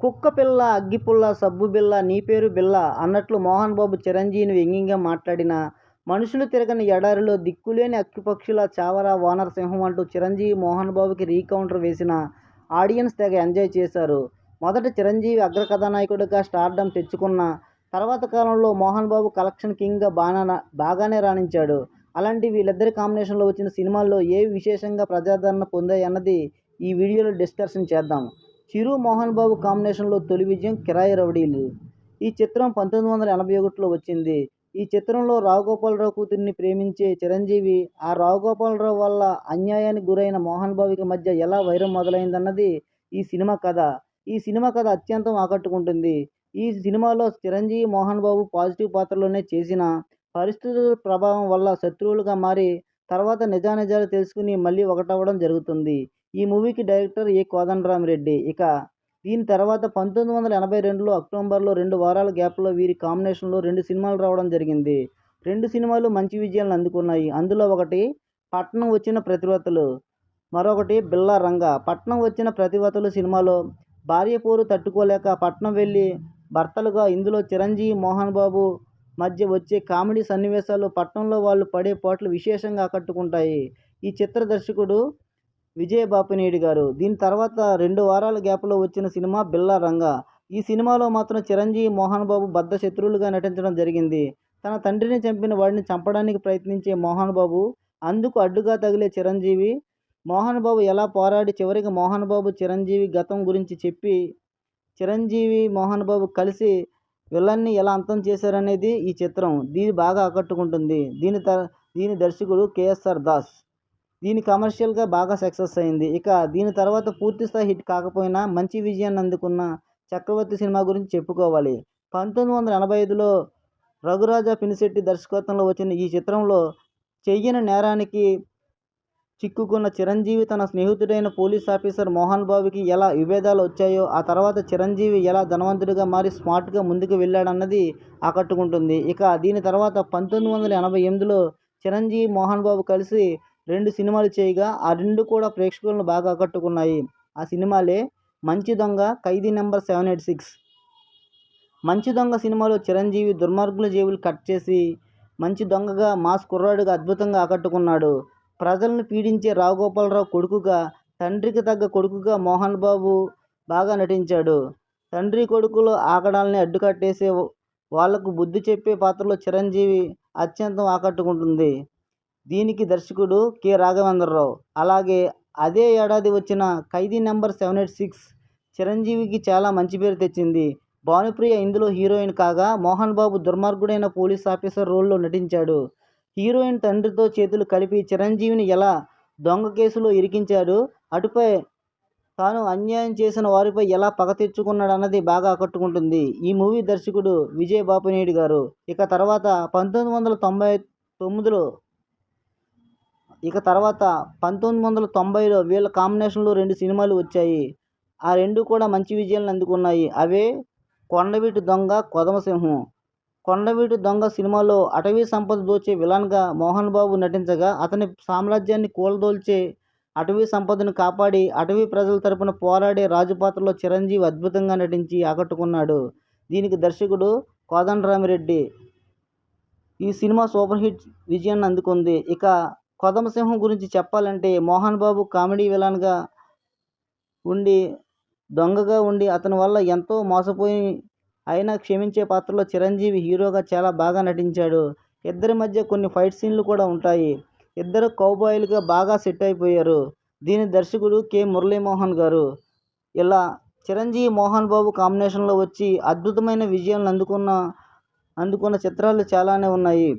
కుక్క పిల్ల అగ్గిపుల్ల సబ్బు బిల్ల నీ పేరు బిల్ల అన్నట్లు మోహన్ బాబు చిరంజీవిని వ్యంగ్యంగా మాట్లాడిన. మనుషులు తిరగని ఎడారిలో దిక్కులేని అక్కిపక్షుల చావరా వానరసింహం అంటూ చిరంజీవి మోహన్ బాబుకి రీకౌంటర్ వేసిన ఆడియన్స్ తెగ ఎంజాయ్ చేశారు. మొదట చిరంజీవి అగ్ర కథానాయకుడిగా స్టార్డమ్ తెచ్చుకున్న తర్వాత కాలంలో మోహన్ బాబు కలెక్షన్ కింగ్గా బాగా బాగానే రాణించాడు. అలాంటి వీళ్ళిద్దరి కాంబినేషన్లో వచ్చిన సినిమాల్లో ఏవి విశేషంగా ప్రజాదరణ పొందాయి అన్నది ఈ వీడియోలో డిస్కషన్ చేద్దాం. చిరు మోహన్ బాబు కాంబినేషన్లో తొలి విజయం కిరాయి రౌడీలు. ఈ చిత్రం పంతొమ్మిది వందల ఎనభై ఒకటిలో వచ్చింది. ఈ చిత్రంలో రావుగోపాలరావు కూతురిని ప్రేమించే చిరంజీవి ఆ రావుగోపాలరావు వల్ల అన్యాయానికి గురైన మోహన్ బాబుకి మధ్య ఎలా వైరం మొదలైందన్నది ఈ సినిమా కథ. ఈ సినిమా కథ అత్యంతం ఆకట్టుకుంటుంది. ఈ సినిమాలో చిరంజీవి మోహన్ బాబు పాజిటివ్ పాత్రలోనే చేసిన పరిస్థితుల ప్రభావం వల్ల శత్రువులుగా మారి తర్వాత నిజానిజాలు తెలుసుకుని మళ్ళీ ఒకటవ్వడం జరుగుతుంది. ఈ మూవీకి డైరెక్టర్ ఏ కోదండరామిరెడ్డి. ఇక దీని తర్వాత పంతొమ్మిది వందల ఎనభై రెండులో అక్టోబర్లో రెండు వారాల గ్యాప్లో వీరి కాంబినేషన్లో రెండు సినిమాలు రావడం జరిగింది. రెండు సినిమాలు మంచి విజయాలను అందుకున్నాయి. అందులో ఒకటి పట్నం వచ్చిన ప్రతివతలు మరొకటి బిల్లా రంగ. పట్నం వచ్చిన ప్రతివతలు సినిమాలో భార్య పోరు తట్టుకోలేక పట్నం వెళ్ళి భర్తలుగా ఇందులో చిరంజీవి మోహన్ బాబు మధ్య వచ్చే కామెడీ సన్నివేశాలు పట్టణంలో వాళ్ళు పడే పాటలు విశేషంగా ఆకట్టుకుంటాయి. ఈ చిత్ర దర్శకుడు విజయ బాపినేడి గారు. దీని తర్వాత రెండు వారాల గ్యాప్లో వచ్చిన సినిమా బిల్లా రంగ. ఈ సినిమాలో మాత్రం చిరంజీవి మోహన్ బాబు బద్ద శత్రువులుగా నటించడం జరిగింది. తన తండ్రిని చంపిన వాడిని చంపడానికి ప్రయత్నించే మోహన్ బాబు అందుకు అడ్డుగా తగిలే చిరంజీవి మోహన్ బాబు ఎలా పోరాడి చివరికి మోహన్ బాబు చిరంజీవి గతం గురించి చెప్పి చిరంజీవి మోహన్ బాబు కలిసి విలన్ని ఎలా అంతం చేశారనేది ఈ చిత్రం. దీని బాగా ఆకట్టుకుంటుంది. దీని త దీని దర్శకుడు కేఎస్ఆర్ దాస్. దీని కమర్షియల్గా బాగా సక్సెస్ అయింది. ఇక దీని తర్వాత పూర్తి స్థాయి హిట్ కాకపోయినా మంచి విజయాన్ని అందుకున్న చక్రవర్తి సినిమా గురించి చెప్పుకోవాలి. పంతొమ్మిది వందల ఎనభై ఐదులో రఘురాజా పినిశెట్టి దర్శకత్వంలో వచ్చిన ఈ చిత్రంలో చెయ్యని నేరానికి చిక్కుకున్న చిరంజీవి తన స్నేహితుడైన పోలీస్ ఆఫీసర్ మోహన్ బాబుకి ఎలా విభేదాలు వచ్చాయో ఆ తర్వాత చిరంజీవి ఎలా ధనవంతుడిగా మారి స్మార్ట్గా ముందుకు వెళ్ళాడన్నది ఆకట్టుకుంటుంది. ఇక దీని తర్వాత పంతొమ్మిది వందల ఎనభై ఎనిమిదిలో చిరంజీవి మోహన్ బాబు కలిసి రెండు సినిమాలు చేయగా ఆ రెండు కూడా ప్రేక్షకులను బాగా ఆకట్టుకున్నాయి. ఆ సినిమాలే మంచి దొంగ ఖైదీ నెంబర్ సెవెన్ ఎయిట్ సిక్స్. మంచి దొంగ సినిమాలో చిరంజీవి దుర్మార్గుల జేబులు కట్ చేసి మంచి దొంగగా మాస్ కుర్రాడుగా అద్భుతంగా ఆకట్టుకున్నాడు. ప్రజలను పీడించే రావుగోపాలరావు కొడుకుగా తండ్రికి తగ్గ కొడుకుగా మోహన్ బాబు బాగా నటించాడు. తండ్రి కొడుకులు ఆకడాల్ని అడ్డుకట్టేసే వాళ్ళకు బుద్ధి చెప్పే పాత్రలో చిరంజీవి అత్యంతం ఆకట్టుకుంటుంది. దీనికి దర్శకుడు కె. రాఘవేంద్రరావు. అలాగే అదే ఏడాది వచ్చిన Khaidi number seven eight six చిరంజీవికి చాలా మంచి పేరు తెచ్చింది. భానుప్రియ ఇందులో హీరోయిన్ కాగా మోహన్ బాబు దుర్మార్గుడైన పోలీస్ ఆఫీసర్ రోల్లో నటించాడు. హీరోయిన్ తండ్రితో చేతులు కలిపి చిరంజీవిని ఎలా దొంగ కేసులో ఇరికించాడు? అటుపై తాను అన్యాయం చేసిన వారిపై ఎలా పగ తెచ్చుకున్నాడన్నది బాగా ఆకట్టుకుంటుంది. ఈ మూవీ దర్శకుడు విజయ్ బాపినేడి గారు. ఇక తర్వాత పంతొమ్మిది వందల తొంభై తొమ్మిదిలో ఇక తర్వాత పంతొమ్మిది వందల తొంభైలో వీళ్ళ కాంబినేషన్లో రెండు సినిమాలు వచ్చాయి. ఆ రెండు కూడా మంచి విజయాలను అందుకున్నాయి. అవే కొండవీటి దొంగ కొదమసింహం కొండవీటి దొంగ సినిమాలో అటవీ సంపద దోచే విలన్గా మోహన్ బాబు నటించగా అతని సామ్రాజ్యాన్ని కూలదోల్చే అటవీ సంపదను కాపాడి అటవీ ప్రజల తరపున పోరాడే రాజు పాత్రలో చిరంజీవి అద్భుతంగా నటించి ఆకట్టుకున్నాడు. దీనికి దర్శకుడు కోదండరామిరెడ్డి ఈ సినిమా సూపర్ హిట్ విజయాన్ని అందుకుంది. ఇక కొదమసింహం గురించి చెప్పాలంటే మోహన్ బాబు కామెడీ విలన్గా ఉండి దొంగగా ఉండి అతని వల్ల ఎంతో మోసపోయి అయినా క్షమించే పాత్రలో చిరంజీవి హీరోగా చాలా బాగా నటించాడు. ఇద్దరి మధ్య కొన్ని ఫైట్ సీన్లు కూడా ఉంటాయి. ఇద్దరు కౌబాయిలుగా బాగా సెట్ అయిపోయారు. దీని దర్శకుడు కె. మురళీమోహన్ గారు. ఇలా చిరంజీవి మోహన్ బాబు కాంబినేషన్లో వచ్చి అద్భుతమైన విజయాలను అందుకున్న అందుకున్న చిత్రాలు చాలానే ఉన్నాయి.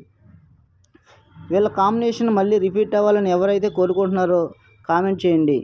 వీళ్ళ కాంబినేషన్ మళ్ళీ రిపీట్ అవ్వాలని ఎవరైతే కోరుకుంటున్నారో కామెంట్ చేయండి.